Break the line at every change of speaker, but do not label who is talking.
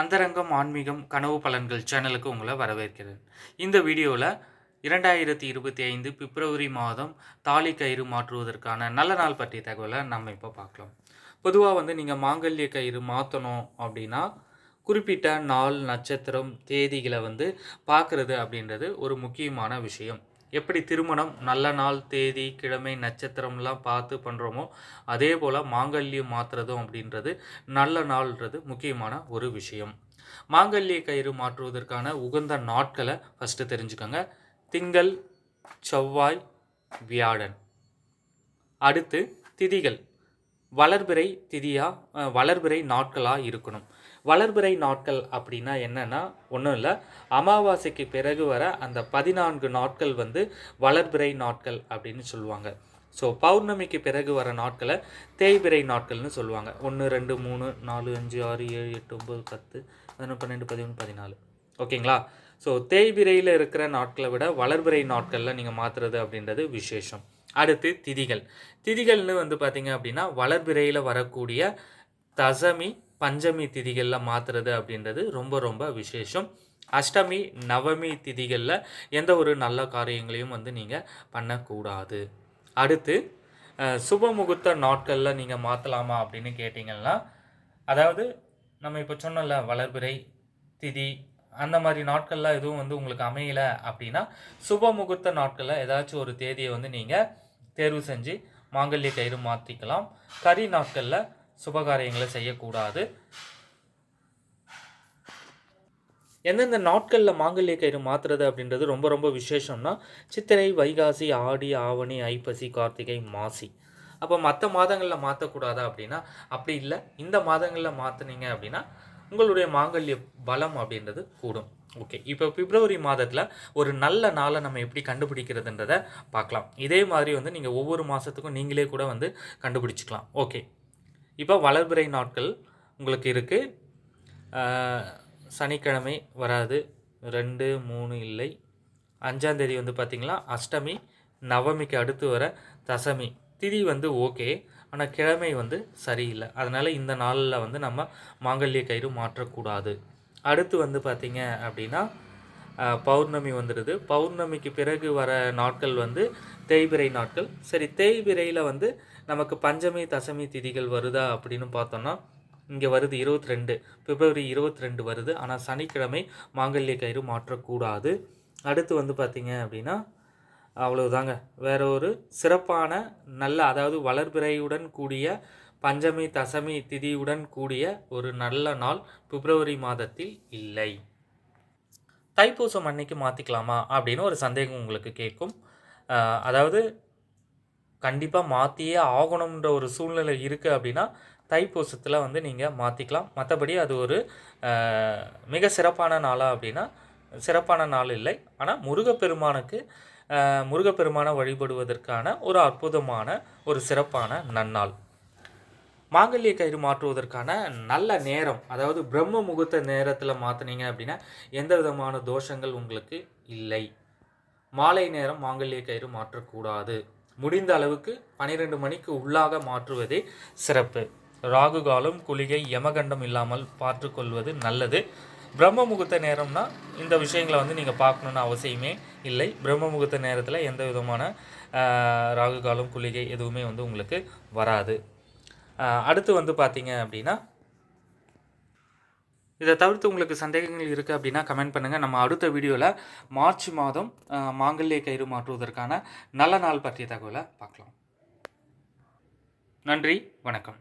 அந்தரங்கம் ஆன்மீகம் கனவு பலன்கள் சேனலுக்கு உங்களை வரவேற்கிறேன். இந்த வீடியோவில் இரண்டாயிரத்தி இருபத்தி ஐந்து பிப்ரவரி மாதம் தாலி கயிறு மாற்றுவதற்கான நல்ல நாள் பற்றிய தகவலை நம்ம இப்போ பார்க்கலாம். பொதுவாக வந்து நீங்கள் மாங்கல்ய கயிறு மாற்றணும் அப்படின்னா குறிப்பிட்ட நாள் நட்சத்திரம் தேதிகளை வந்து பார்க்குறது அப்படின்றது ஒரு முக்கியமான விஷயம். எப்படி திருமணம் நல்ல நாள் தேதி கிழமை நட்சத்திரம்லாம் பார்த்து பண்ணுறோமோ அதே போல் மாங்கல்யம் மாற்றுறதும் அப்படின்றது நல்ல நாள்ன்றது முக்கியமான ஒரு விஷயம். மாங்கல்ய கயிறு மாற்றுவதற்கான உகந்த நாட்களை ஃபஸ்ட்டு தெரிஞ்சுக்கோங்க. திங்கள் செவ்வாய் வியாழன். அடுத்து திதிகள். வளர்பிறை திதியாக வளர்பிறை நாட்களாக இருக்கணும். வளர்பிறை நாட்கள் அப்படின்னா என்னென்னா ஒன்றும் இல்லை அமாவாசைக்கு பிறகு வர அந்த பதினான்கு நாட்கள் வந்து வளர்பிறை நாட்கள் அப்படின்னு சொல்லுவாங்க. ஸோ பௌர்ணமிக்கு பிறகு வர நாட்களை தேய்பிறை நாட்கள்னு சொல்லுவாங்க. ஒன்று ரெண்டு மூணு நாலு அஞ்சு ஆறு ஏழு எட்டு ஒம்பது பத்து பதினொன்று பன்னெண்டு பதிமூணு பதினாலு. ஓகேங்களா? ஸோ தேய்பிறையில் இருக்கிற நாட்களை விட வளர்பிறை நாட்களில் நீங்கள் மாற்றுறது அப்படின்றது விசேஷம். அடுத்து திதிகள். திதிகள்னு வந்து பார்த்தீங்க அப்படின்னா வளர்பிறையில் வரக்கூடிய தசமி பஞ்சமி திதிகளில் மாற்றுறது அப்படின்றது ரொம்ப ரொம்ப விசேஷம். அஷ்டமி நவமி திதிகளில் எந்த ஒரு நல்ல காரியங்களையும் வந்து நீங்கள் பண்ணக்கூடாது. அடுத்து சுபமுகூர்த்த சுப முகூர்த்த நாட்களில் நீங்கள் மாற்றலாமா அப்படின்னு கேட்டிங்கன்னா அதாவது நம்ம இப்போ சொன்னோம்ல வளர்பிறை திதி அந்த மாதிரி நாட்கள்லாம் எதுவும் வந்து உங்களுக்கு அமையலை அப்படின்னா சுப முகூர்த்த நாட்களில் ஏதாச்சும் ஒரு தேதியை வந்து நீங்கள் தேர்வு செஞ்சு மாங்கல்ய கயிறு மாற்றிக்கலாம் கரி நாட்களில் சுபகாரியங்களை செய்யக்கூடாது. எந்தெந்த நாட்களில் மாங்கல்ய கயிறு மாற்றுறது அப்படின்றது ரொம்ப ரொம்ப விசேஷம்னா சித்திரை வைகாசி ஆடி ஆவணி ஐப்பசி கார்த்திகை மாசி. அப்போ மற்ற மாதங்களில் மாற்றக்கூடாதா அப்படின்னா அப்படி இல்லை. இந்த மாதங்களில் மாற்றினீங்க அப்படின்னா உங்களுடைய மாங்கல்ய பலம் அப்படின்றது கூடும். ஓகே. இப்போ பிப்ரவரி மாதத்தில் ஒரு நல்ல நாளை நம்ம எப்படி கண்டுபிடிக்கிறதுன்றதை பார்க்கலாம். இதே மாதிரி வந்து நீங்கள் ஒவ்வொரு மாதத்துக்கும் நீங்களே கூட வந்து கண்டுபிடிச்சிக்கலாம். ஓகே. இப்போ வளர்பிறை நாட்கள் உங்களுக்கு இருக்குது சனிக்கிழமை வராது. ரெண்டு மூணு இல்லை. அஞ்சாந்தேதி வந்து பார்த்திங்களா? அஷ்டமி நவமிக்கு அடுத்து வர தசமி. திதி வந்து ஓகே. ஆனால் கிழமை வந்து சரியில்லை. அதனால் இந்த நாளில் வந்து நம்ம மாங்கல்ய கயிறு மாற்றக்கூடாது. அடுத்து வந்து பார்த்திங்க அப்படின்னா பௌர்ணமி வந்துடுது. பௌர்ணமிக்கு பிறகு வர நாட்கள் வந்து தேய்பிறை நாட்கள். சரி தேய்பிறையில் வந்து நமக்கு பஞ்சமி தசமி திதிகள் வருதா அப்படின்னு பார்த்தோம்னா இங்கே வருது இருபத்தி ரெண்டு பிப்ரவரி இருபத்தி ரெண்டு வருது. ஆனால் சனிக்கிழமை மாங்கல்ய கயிறு மாற்றக்கூடாது. அடுத்து வந்து பார்த்திங்க அப்படின்னா அவ்வளவுதாங்க. வேற ஒரு சிறப்பான நல்ல அதாவது வளர்பிறையுடன் கூடிய பஞ்சமி தசமி திதியுடன் கூடிய ஒரு நல்ல நாள் பிப்ரவரி மாதத்தில் இல்லை. தைப்பூசம் அன்னைக்கு மாற்றிக்கலாமா அப்படின்னு ஒரு சந்தேகம் உங்களுக்கு கேட்கும். அதாவது கண்டிப்பாக மாற்றியே ஆகணுன்ற ஒரு சூழ்நிலை இருக்குது அப்படின்னா தைப்பூசத்தில் வந்து நீங்கள் மாற்றிக்கலாம் மற்றபடி அது ஒரு மிக சிறப்பான நாளாக அப்படின்னா சிறப்பான நாள் இல்லை. ஆனால் முருகப்பெருமானுக்கு முருகப்பெருமானை வழிபடுவதற்கான ஒரு அற்புதமான ஒரு சிறப்பான நன்னாள். மாங்கல்ய கயிறு மாற்றுவதற்கான நல்ல நேரம் அதாவது பிரம்ம முகூர்த்த நேரத்தில் மாற்றினீங்க அப்படின்னா எந்த விதமான தோஷங்கள் உங்களுக்கு இல்லை. மாலை நேரம் மாங்கல்ய கயிறு மாற்றக்கூடாது. முடிந்த அளவுக்கு பன்னிரெண்டு மணிக்கு உள்ளாக மாற்றுவதே சிறப்பு. ராகு காலம் குளிகை யமகண்டம் இல்லாமல் பார்த்துக்கொள்வது நல்லது. பிரம்ம முகூர்த்த நேரம்னா இந்த விஷயங்களை வந்து நீங்கள் பார்க்கணுன்னு அவசியமே இல்லை. பிரம்ம முகூர்த்த நேரத்தில் எந்த விதமான ராகு காலம் குளிகை எதுவுமே வந்து உங்களுக்கு வராது. அடுத்து வந்து பார்த்தீங்க அப்படின்னா இதை தவிர்த்து உங்களுக்கு சந்தேகங்கள் இருக்குது அப்படின்னா கமெண்ட் பண்ணுங்கள் நம்ம அடுத்த வீடியோவில் மார்ச் மாதம் மாங்கல்ய கயிறு மாற்றுவதற்கான நல்ல நாள் பற்றிய தகவலை பார்க்கலாம். நன்றி வணக்கம்.